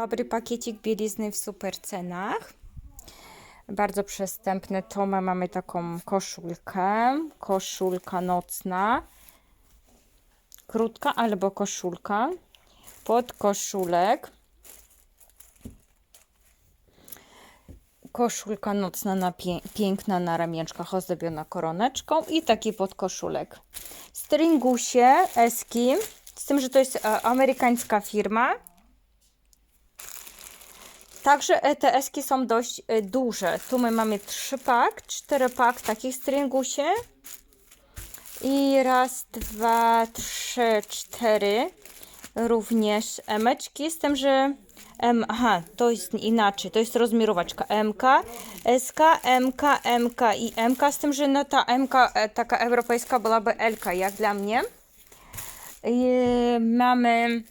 Dobry pakiecik bielizny w super cenach. Bardzo przystępne. To my mamy taką koszulkę. Koszulka nocna. Krótka albo koszulka. Podkoszulek. Koszulka nocna na pie piękna na ramionczkach ozdobiona koroneczką i taki podkoszulek. Stringusie eski. Z tym, że to jest e, amerykańska firma. Także ETS-ki są dość e, duże. Tu my mamy 3 pak, 4 pak takich stringusie. I raz, dwa, trzy, cztery. Również emeczki, z tym, że M, aha, to jest inaczej, to jest rozmiarowaczka MK, SK, MK, MK i MK, z tym, że no ta MK e, taka europejska byłaby LK, jak dla mnie. I mamy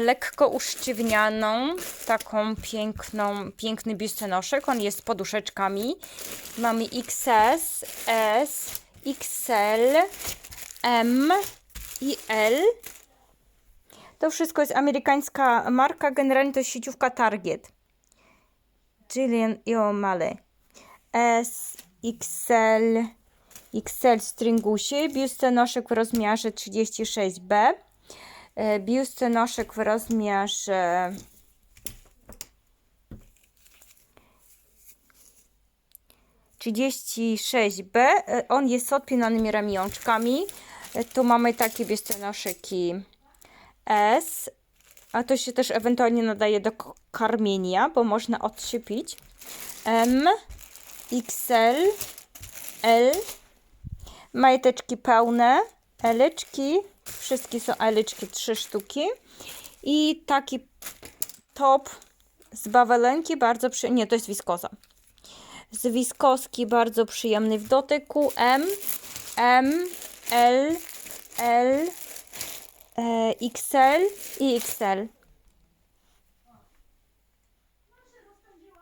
lekko usztywnianą, taką piękną, piękny biustonoszek. On jest z poduszeczkami. Mamy XS, S, XL, M i L. To wszystko jest amerykańska marka, generalnie to jest sieciówka Target. Jillian i O'Malley. S, XL, XL stringusie, biustonoszek w rozmiarze 36B. E, Biustonoszek w rozmiarze trzydzieści sześć B. E, On jest z odpinanymi ramionczkami. E, Tu mamy takie biustonoszyki S, a to się też ewentualnie nadaje do karmienia, bo można odsypić. M, XL, L, majteczki pełne, eleczki, wszystkie są eleczki, trzy sztuki i taki top z bawełenki, bardzo przy... nie, to jest wiskoza. Z wiskoski bardzo przyjemny w dotyku, M, M, L, L, e, XL i XL.